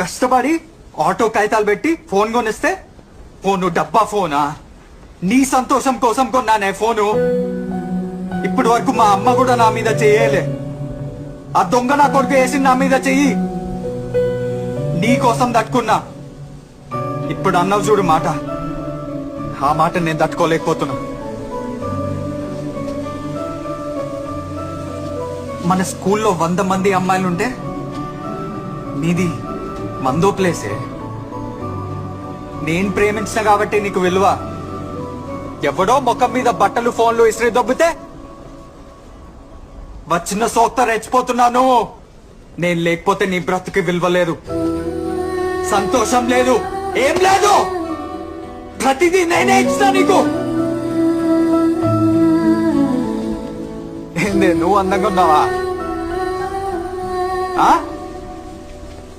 కష్టపడి ఆటో కాగితాలు పెట్టి ఫోన్ కొనిస్తే ఫోను డబ్బా ఫోనా? నీ సంతోషం కోసం కొన్నానే ఫోను? ఇప్పటి వరకు మా అమ్మ కూడా నా మీద చేయలే. ఆ దొంగ నా కొడుకు వేసి నా మీద చెయ్యి. నీ కోసం తట్టుకున్నా. ఇప్పుడు అన్నావు చూడు మాట. ఆ మాట నేను తట్టుకోలేకపోతున్నా. మన స్కూల్లో వంద మంది అమ్మాయిలుంటే నీది మందో ప్లేసే. నేను ప్రేమించిన కాబట్టి నీకు విలువ. ఎవడో ముఖం మీద బట్టలు ఫోన్లు ఇస్త్రీ దొబ్బితే వచ్చిన సోక్త రెచ్చిపోతున్నాను. నేను లేకపోతే నీ బ్రతుకి విలువ లేదు. సంతోషం లేదు. ఏం లేదు. ప్రతిదీ నేనే ఇచ్చిన నీకు. ఏందే నువ్వు అందంగా ఉన్నావా? ఆ?